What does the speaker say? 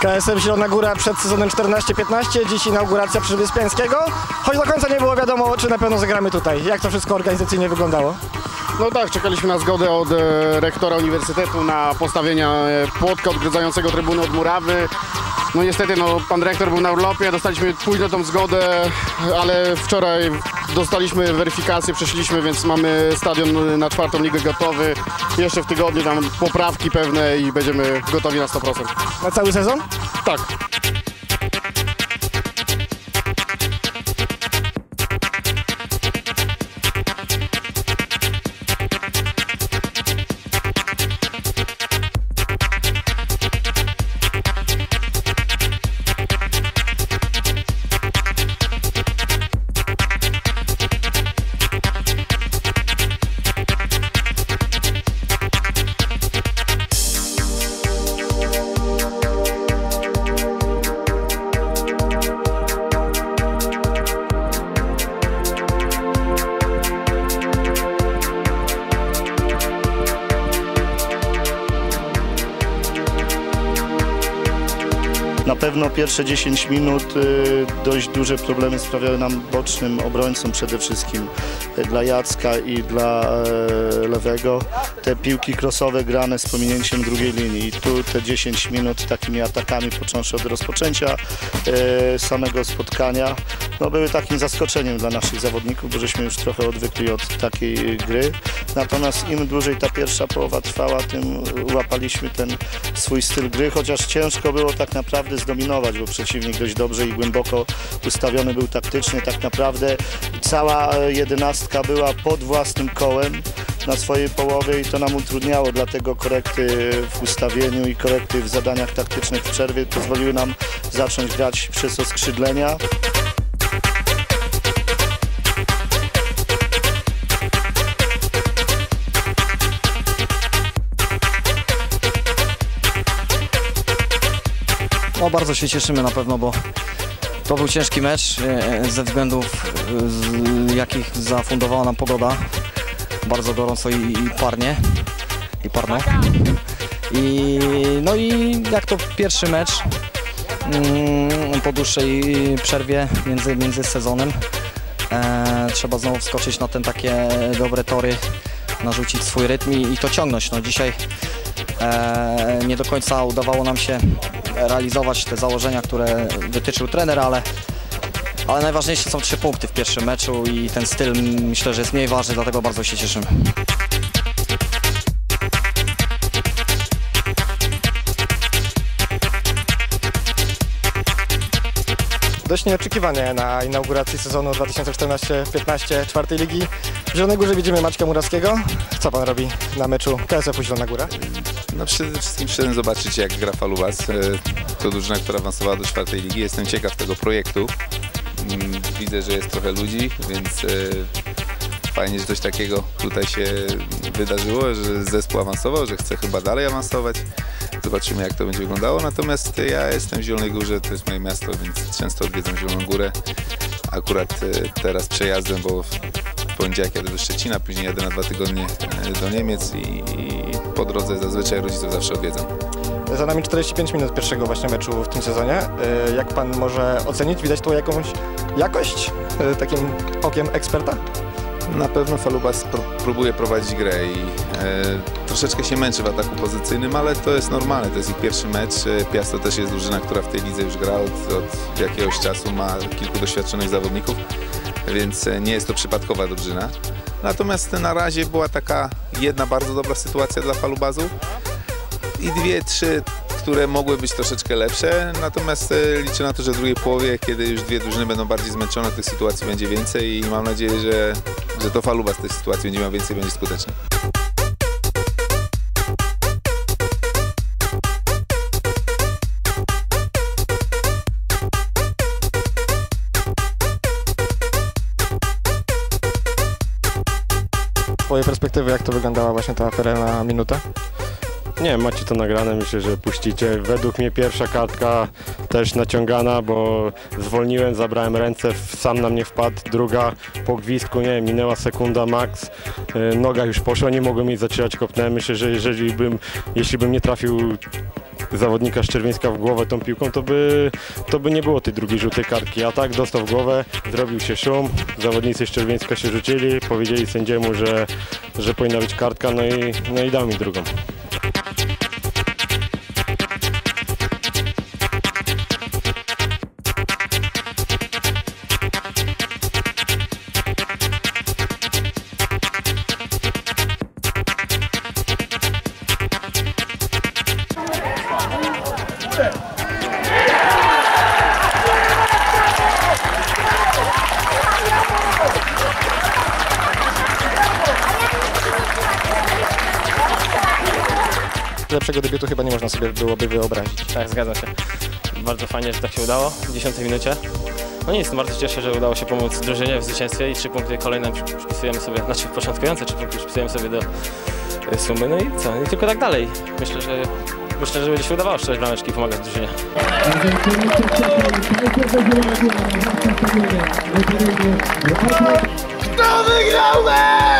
KSF Zielona Góra przed sezonem 14-15, dziś inauguracja Przywyspiańskiego, choć do końca nie było wiadomo, czy na pewno zagramy tutaj. Jak to wszystko organizacyjnie wyglądało? No tak, czekaliśmy na zgodę od e, rektora uniwersytetu na postawienia e, płotka odgradzającego trybuny od murawy. No niestety, no, pan dyrektor był na urlopie, dostaliśmy późno tą zgodę, ale wczoraj dostaliśmy weryfikację, przeszliśmy, więc mamy stadion na czwartą ligę gotowy. Jeszcze w tygodniu tam poprawki pewne i będziemy gotowi na 100%. Na cały sezon? Tak. Na pewno pierwsze 10 minut y, dość duże problemy sprawiały nam bocznym obrońcom przede wszystkim y, dla Jacka i dla e, lewego. Te piłki krosowe grane z pominięciem drugiej linii i tu te 10 minut takimi atakami począwszy od rozpoczęcia e, samego spotkania no, były takim zaskoczeniem dla naszych zawodników, bo żeśmy już trochę odwykli od takiej gry. Natomiast im dłużej ta pierwsza połowa trwała, tym łapaliśmy ten swój styl gry, chociaż ciężko było tak naprawdę zdominować, bo przeciwnik dość dobrze i głęboko ustawiony był taktycznie. Tak naprawdę cała jedenastka była pod własnym kołem na swojej połowie i to nam utrudniało, dlatego korekty w ustawieniu i korekty w zadaniach taktycznych w przerwie pozwoliły nam zacząć grać przez oskrzydlenia. No bardzo się cieszymy na pewno, bo to był ciężki mecz e, ze względów, e, z, jakich zafundowała nam pogoda. Bardzo gorąco i, i parnie. I parno. I, no i jak to pierwszy mecz mm, po dłuższej przerwie między, między sezonem. E, trzeba znowu wskoczyć na ten takie dobre tory, narzucić swój rytm i, i to ciągnąć. No dzisiaj e, nie do końca udawało nam się realizować te założenia, które wytyczył trener, ale, ale najważniejsze są trzy punkty w pierwszym meczu i ten styl myślę, że jest mniej ważny, dlatego bardzo się cieszymy. Dość nieoczekiwanie na inauguracji sezonu 2014-15 czwartej ligi. W Zielonej Górze widzimy Maćka Murawskiego. Co pan robi na meczu KSF-u Zielona Góra? No przede wszystkim przyszedłem zobaczyć jak gra Falubas. E, To drużyna, która awansowała do czwartej ligi. Jestem ciekaw tego projektu. Mm, Widzę, że jest trochę ludzi, więc e, fajnie, że coś takiego tutaj się wydarzyło, że zespół awansował, że chce chyba dalej awansować. Zobaczymy jak to będzie wyglądało. Natomiast ja jestem w Zielonej Górze, to jest moje miasto, więc często odwiedzam Zieloną Górę. Akurat e, teraz przejazdem, bo poniedziałek jadę do Szczecina, później jadę na dwa tygodnie e, do Niemiec i, i po drodze zazwyczaj rodziców zawsze odwiedzam. Za nami 45 minut pierwszego właśnie meczu w tym sezonie. Y, Jak pan może ocenić? Widać tu jakąś jakość y, takim okiem eksperta? Na pewno Falubas pr- próbuje prowadzić grę i e, troszeczkę się męczy w ataku pozycyjnym, ale to jest normalne, to jest ich pierwszy mecz. E, Piasto też jest drużyna, która w tej lidze już gra od, od jakiegoś czasu, ma kilku doświadczonych zawodników, więc e, nie jest to przypadkowa drużyna. Natomiast na razie była taka jedna bardzo dobra sytuacja dla Falubazu i dwie, trzy, które mogły być troszeczkę lepsze. Natomiast e, liczę na to, że w drugiej połowie, kiedy już dwie drużyny będą bardziej zmęczone, tych sytuacji będzie więcej i mam nadzieję, że, że to Faluba z tej sytuacji będzie miał więcej będzie skuteczny. Twojej perspektywy, jak to wyglądała właśnie ta afera na minutę? Nie macie to nagrane, myślę, że puścicie. Według mnie pierwsza kartka też naciągana, bo zwolniłem, zabrałem ręce, sam na mnie wpadł. Druga po gwizdku, nie minęła sekunda max. y, Noga już poszła, nie mogłem jej zaczynać, kopnąłem. Myślę, że jeżeli bym, jeśli bym nie trafił zawodnika Szczerwieńska w głowę tą piłką, to by, to by nie było tej drugiej żółtej kartki. A tak dostał w głowę, zrobił się szum, zawodnicy Szczerwieńska się rzucili, powiedzieli sędziemu, że, że powinna być kartka, no i, no i dał mi drugą. Lepszego debiutu chyba nie można sobie byłoby wyobrazić. Tak, zgadza się. Bardzo fajnie, że tak się udało w 10 minucie. No nic, bardzo cieszę, że udało się pomóc drużynie w zwycięstwie i trzy punkty kolejne przy- przypisujemy sobie, znaczy początkujące trzy punkty przypisujemy sobie do y, sumy. No i co? I tylko tak dalej. Myślę, że myślę, że będzie się udawało strzelać brameczki pomagać drużynie. Kto wygrał mecz?